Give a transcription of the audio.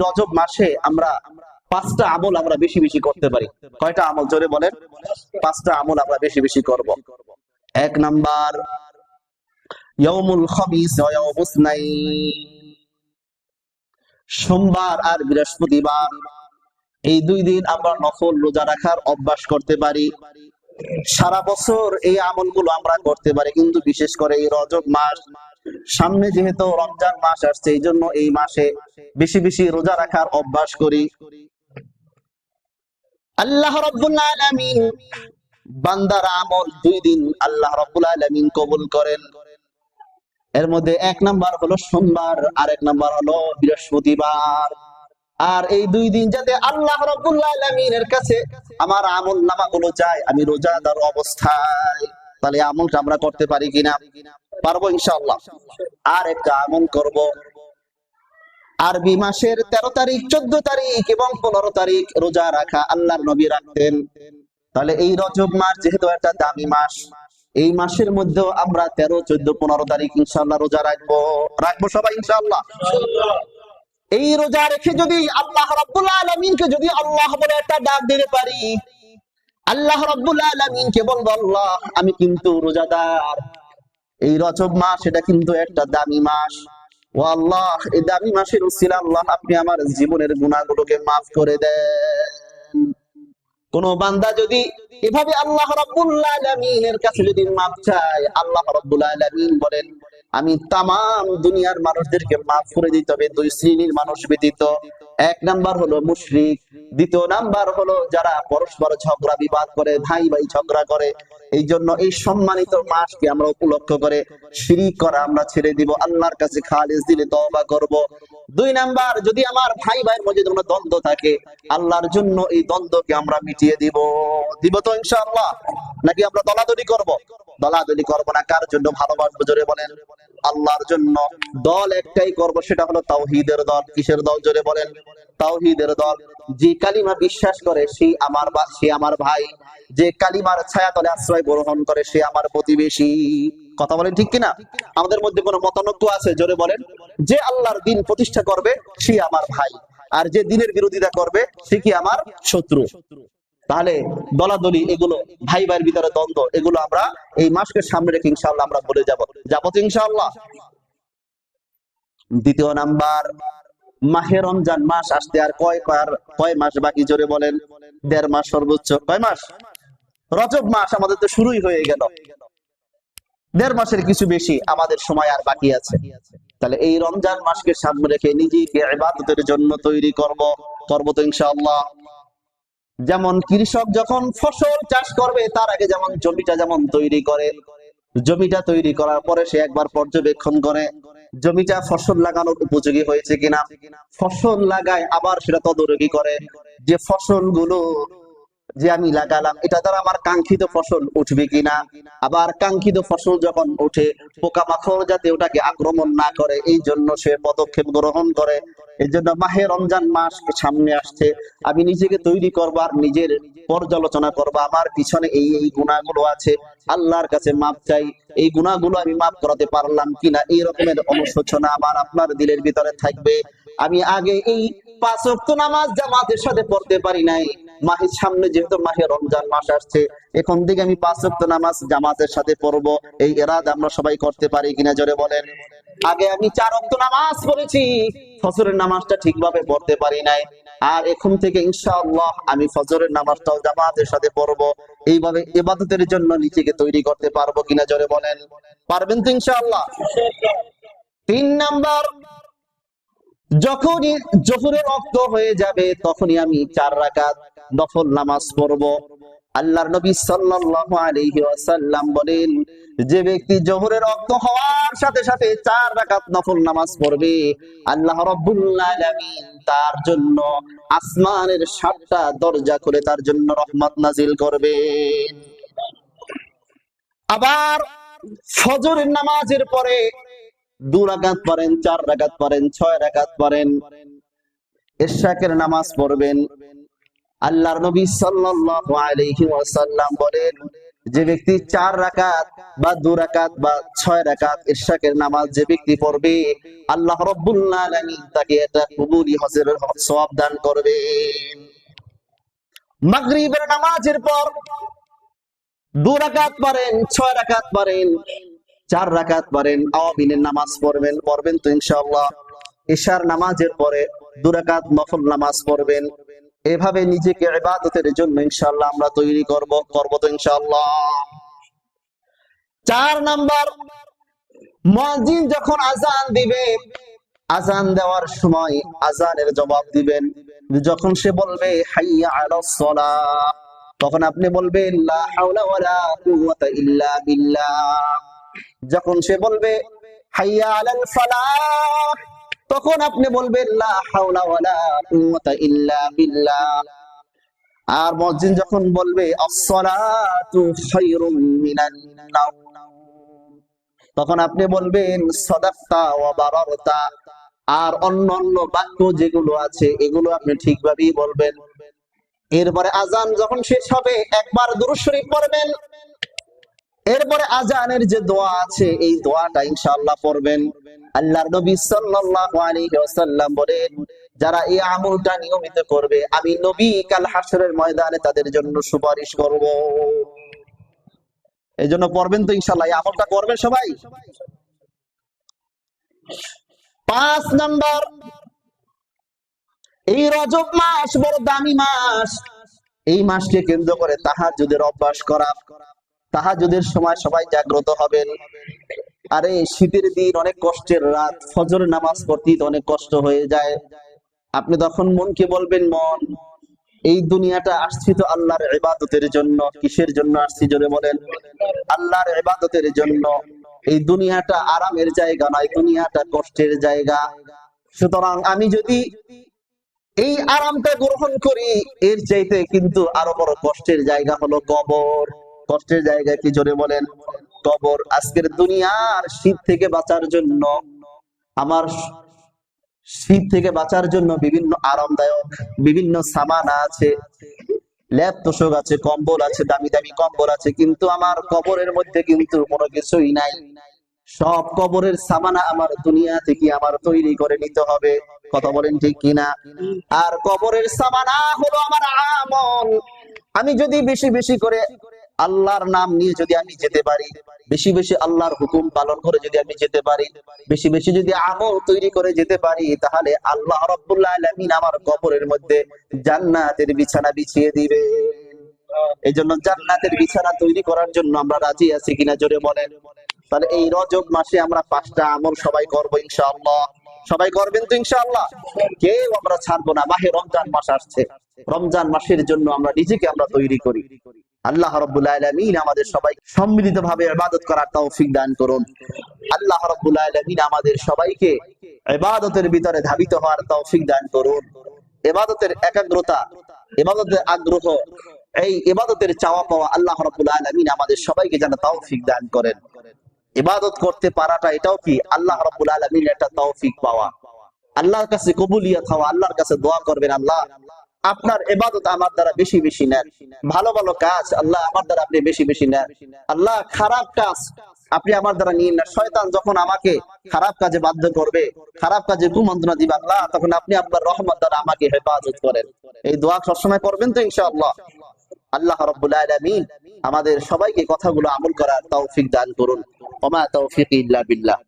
রজব মাসে আমরা পাঁচটা আমল আমরা বেশি বেশি করতে পারি। কয়টা আমল? জোরে বলেন। পাঁচটা আমল আমরা বেশি বেশি করব। এক নাম্বার, ইয়াউমুল খামিস ওয়া ইয়াউমুস সোমবার আর বৃহস্পতিবার। এই দুই দিন আমরা নফল রোজা রাখার অভ্যাস করতে পারি। সারা বছর এই আমলগুলো আমরা করতে পারি। কিন্তু বিশেষ করে এই রজব মাস সামনে যেহেতু রমজান মাস আসছে, এই জন্য এই মাসে বেশি বেশি রোজা রাখার অভ্যাস করি। আল্লাহ বান্দার আমল দুই দিন আল্লাহ রাব্বুল কবুল করেন। এর মধ্যে এক নাম্বার হলো সোমবার আর এক নাম্বার হলো বৃহস্পতিবার। আর এই দুই দিন যাতে আল্লাহ রাব্বুল কাছে আমার আমল নামাগুলো যায়, আমি রোজাদার অবস্থায়, তাহলে আমলটা আমরা করতে পারি কিনা? পারব ইনশাআল্লাহ। আর একটা আমল করব। আরবি মাসের তেরো তারিখ, চোদ্দ তারিখ এবং পনেরো তারিখ রোজা রাখা আল্লাহর নবী রাখতেন। তাহলে এই রজব মাস যেহেতু একটা দামি মাস, এই মাসের মধ্যেও আমরা তেরো, চোদ্দ, পনেরো তারিখ ইনশাল্লাহ রোজা রাখব। রাখব সবাই ইনশাল্লাহ এই রোজা রেখে যদি আল্লাহ রব্বুল আলমিনকে যদি আল্লাহ বলে একটা ডাক দিতে পারি, আল্লাহ রব্বুল আলমিনকে বলব, আল্লাহ, আমি কিন্তু রোজাদার। এই রজব মাস, এটা কিন্তু একটা দামি মাস। ও আল্লাহ এই দামি মাসের উসিলা আল্লাহ আপনি আমার জীবনের গুণাগুলোকে মাফ করে দেন। কোন বান্দা যদি এভাবে আল্লাহ রাব্বুল কাছে যদি মাফ চায়, আল্লাহ আলামিন বলেন, আমি তামাম দুনিয়ার মানুষদেরকে মাফ করে দিতে হবে দুই শ্রেণির মানুষ ব্যতীত এক নাম্বার হলো মুশরিক। দ্বিতীয় নাম্বার হলো যারা পরস্পর ঝগড়া বিবাদ করে ভাই ভাই ঝগড়া করে এই জন্য এই সম্মানিত মাসকে আমরা উপলক্ষ করে শিরিক করা আমরা ছেড়ে দিব। আল্লাহর কাছে খালিস দিলে তওবা করব। দুই নাম্বার, যদি আমার ভাই ভাইয়ের মধ্যে কোনো দ্বন্দ্ব থাকে, আল্লাহর জন্য এই দ্বন্দ্বকে আমরা মিটিয়ে দিব। দিব তো ইনশাআল্লাহ? নাকি আমরা দলাদলি করব? দলাদলি করব না। কার জন্য ভালোবাসবো? জোরে বলেন। আল্লাহর জন্য দল একটাই করব, সেটা হলো তাওহীদের দল। কিসের দল? জোরে বলেন। তাওহীদের দল, যে কালিমা বিশ্বাস করে সেই আমার সে আমার ভাই। যে কালিমার ছায়া তলে আশ্রয় গ্রহণ করে, সে আমার প্রতিবেশী। কথা বলেন ঠিক কিনা? আমাদের মধ্যে কোনো মতানৈক্য আছে? জোরে বলেন। যে আল্লাহর দিন প্রতিষ্ঠা করবে, সে আমার ভাই। আর যে দিনের বিরোধিতা করবে, সে কি আমার শত্রু? তাহলে দলাদলি, এগুলো ভাই ভাইয়ের ভিতরে দ্বন্দ্ব, এগুলো আমরা এই মাসকে সামনে রেখে ইনশাআল্লাহ আমরা বলে যাব। যাব তো ইনশাআল্লাহ। দ্বিতীয় নাম্বার মাহে রমজান মাস আসতে আর কয় কয় কয় মাস বাকি জোরে বলেন? দেড় মাস সর্বোচ্চ। কয় মাস? রজব মাস আমাদের তো শুরুই হয়ে গেল। দেড় মাসের কিছু বেশি আমাদের সময় আর বাকি আছে। তাহলে এই রমজান মাসকে সামনে রেখে নিজেকে ইবাদতের জন্য তৈরি করব করব তো ইনশাআল্লাহ। যেমন কৃষক যখন ফসল চাষ করবে, তার আগে যেমন জমিটা যেমন তৈরি করে, জমিটা তৈরি করার পরে সে একবার পর্যবেক্ষণ করে জমিটা ফসল লাগানোর উপযোগী হয়েছে কিনা? ফসল লাগায় আবার সেটা তদারকি করে। যে ফসলগুলো যে আমি লাগালাম, এটা দ্বারা আমার কাঙ্ক্ষিত ফসল উঠবে কিনা? আবার কাঙ্ক্ষিত ফসল যখন ওঠে, পোকামাকড় যাতে ওটাকে আক্রমণ না করে, এই জন্য সে পদক্ষেপ গ্রহণ করে। এই জন্য মাহে রমজান মাস সামনে আসছে। আমি নিজেকে তৈরি করবার নিজের পর্যালোচনা করব। আমার পিছনে এই এই গুণাগুলো আছে। আল্লাহর কাছে মাপ চাই। এই গুণাগুলো আমি মাপ করাতে পারলাম কিনা, এই রকমের অনুশোচনা আমার আপনার দিলের ভিতরে থাকবে। আমি আগে এই পাঁচ নামাজ জামাতের সাথে পড়তে পারি নাই। সামনে যেহেতু মাহে রমজান মাস আসছে, এখন থেকে আমি পাঁচ নামাজ জামাতের সাথে পড়ব। এই এরাদ আমরা সবাই করতে পারি কিনা জোরে বলেন। আগে আমি চার নামাজ পড়েছি নামাজটা ঠিকভাবে পড়তে পারি নাই। আর এখন থেকে ইনশাআল্লাহ আমি ফজরের নামাজটাও জামাতের সাথে পড়ব। এইভাবে ইবাদতের জন্য নিজেকে তৈরি করতে পারব কিনা জোরে বলেন। পারবেন তো ইনশাআল্লাহ? তিন নাম্বার যখনই জোহরের রক্ত হয়ে যাবে, তখনই আমি চার রাকাত নফল নামাজ পড়ব। আল্লাহর নবী সাল্লাল্লাহু আলাইহি ওয়াসাল্লাম বলেন, যে ব্যক্তি জোহরের রক্ত হওয়ার সাথে সাথে চার রাকাত নফল নামাজ পড়বে, আল্লাহ রাব্বুল আলামিন তার জন্য আসমানের সাতটা দরজা খুলে তার জন্য রহমত নাজিল করবেন। আবার ফজরের নামাজের পরে দু চার ছয় নামাজ পড়বেন। আল্লাহর নবী সাল্লাল্লাহু আলাইহি ওয়াসাল্লাম বলেন, যে ব্যক্তি চার রাকাত বা দু রাকাত বা ছয় রাকাত ইশাকের নামাজ যে ব্যক্তি পড়বে, আল্লাহ রব্বুল আলামিন তাকে এটা কবুলি হজের সওয়াব দান করবেন। মাগরিবের নামাজের পর দু রাকাত পারেন ছয় রাকাত পারেন চার রাকাত পারেন আওয়াবিনের নামাজ পড়বেন পড়বেন তো ইনশাআল্লাহ। ঈশার নামাজের পরে দু রাকাত নফল নামাজ পড়বেন। এভাবে নিজেকে ইবাদতের জন্য ইনশাআল্লাহ আমরা তৈরি করব করব তো ইনশাআল্লাহ। চার নাম্বার মুয়াজ্জিন যখন আজান দিবে, আজান দেওয়ার সময় আজানের জবাব দিবেন। যখন সে বলবে, হাইয়া আলাস সালাহ তখন আপনি বলবেন, লা হাওলা ওয়ালা কুওয়াতা ইল্লা বিল্লাহ যখন সে বলবে তখন আপনি বলবেন আর মুয়াজ্জিন যখন বলবে তখন আপনি বলবেন আর অন্য অন্য বাক্য যেগুলো আছে, এগুলো আপনি ঠিকভাবেই বলবেন। এরপরে আজান যখন শেষ হবে, একবার দুরূদ পড়বেন। এরপরে আজানের যে দোয়া আছে, এই দোয়াটা ইনশাআল্লাহ পড়বেন। আল্লাহর নবী সাল্লাল্লাহু আলাইহি ওয়াসাল্লাম বলেন, যারা এই আমলটা নিয়মিত করবে, আমি নবী কাল হাসরের ময়দানে তাদের জন্য সুপারিশ করব। এই জন্য পড়বেন তো ইনশাআল্লাহ। এই আমলটা করবেন সবাই? পাঁচ নাম্বার, এই রজব মাস বড় দামি মাস। এই মাসকে কেন্দ্র করে তাহার যদি অভ্যাস করা। তাহাজ্জুদের সময় সবাই জাগ্রত হবেন। আরে, শীতের দিন অনেক কষ্টের রাত, ফজর নামাজ পড়তে অনেক কষ্ট হয়ে যায়। আপনি তখন মনকে বলবেন, মন, এই দুনিয়াটা আসছি তো আল্লাহর ইবাদতের জন্য, কিসের জন্য আসছি জোরে বলেন? আল্লাহর ইবাদতের জন্য। এই দুনিয়াটা আরামের জায়গা নয়, দুনিয়াটা কষ্টের জায়গা। সুতরাং আমি যদি এই আরামটা গ্রহণ করি, এর চাইতে কিন্তু আরও বড় কষ্টের জায়গা হলো কবর। কষ্টের জায়গা কি জোরে বলেন? কবর আজকের দুনিয়ার শীত থেকে বাঁচার জন্য, আমার শীত থেকে বাঁচার জন্য বিভিন্ন আরামদায়ক বিভিন্ন সামানা আছে। ল্যাব তোষক আছে, কম্বল আছে, দামি দামি কম্বল আছে, কিন্তু আমার কবরের মধ্যে কিন্তু কোনো কিছুই নাই। সব কবরের সামানা আমার দুনিয়া থেকে আমার তৈরি করে নিতে হবে। কথা বলেন ঠিক কিনা? আর কবরের সামানা হলো আমার আমল। আমি যদি বেশি বেশি করে আল্লাহর নাম নিয়ে যদি আমি যেতে পারি, বেশি বেশি আল্লাহর হুকুম পালন করে যদি আমি যেতে পারি, বেশি বেশি যদি আমল তৈরি করে যেতে পারি, তাহলে আল্লাহ আলামিন আমার কবরের মধ্যে জান্নাতের বিছানা বিছিয়ে দিবে এই জন্য জান্নাতের বিছানা তৈরি করার জন্য আমরা রাজি আছি কিনা জোরে বলেন। তাহলে এই রজব মাসে আমরা পাঁচটা আমল সবাই করব ইনশাআল্লাহ। সবাই করবেন তো ইনশাআল্লাহ? কেউ আমরা ছাড়বো না, মাহে রমজান মাস আসছে। রমজান মাসের জন্য আমরা নিজেকে আমরা তৈরি করি। আল্লাহ আলামিন আমাদের সবাই সম্মিলিতভাবে ইবাদত করার তৌফিক দান করুন। আল্লাহ আলামিন আমাদের সবাইকে ইবাদতের ভিতরে ধাবিত হওয়ার তৌফিক দান করুন। ইবাদতের একাগ্রতা, ইবাদতের আগ্রহ, এই ইবাদতের চাওয়া পাওয়া আল্লাহ রাব্বুল আলামিন আমাদের সবাইকে যেন তৌফিক দান করেন। ইবাদত করতে পারাটা এটাও কি? আল্লাহ রাব্বুল আলামিন একটা তৌফিক পাওয়া। আল্লাহর কাছে কবুলিয়া খাওয়া আল্লাহর কাছে দোয়া করবেন আল্লাহ। আপনার ইবাদত আমার দ্বারা বেশি বেশি নেন। ভালো ভালো কাজ আল্লাহ আমার দ্বারা আপনি বেশি বেশি নেন। আল্লাহ খারাপ কাজ আপনি আমার দ্বারা নিন না। শয়তান যখন আমাকে খারাপ কাজে বাধ্য করবে, খারাপ কাজে কুমন্ত্রণা দিবে আল্লাহ, তখন আপনি আপনার রহমত দ্বারা আমাকে হেফাজত করেন। এই দোয়া সবসময় করবেন তো ইনশাআল্লাহ। আল্লাহ রাব্বুল আলামিন আমাদের সবাইকে কথাগুলো আমল করার তৌফিক দান করুন। ওমা তৌফিক ইল্লা বিল্লাহ।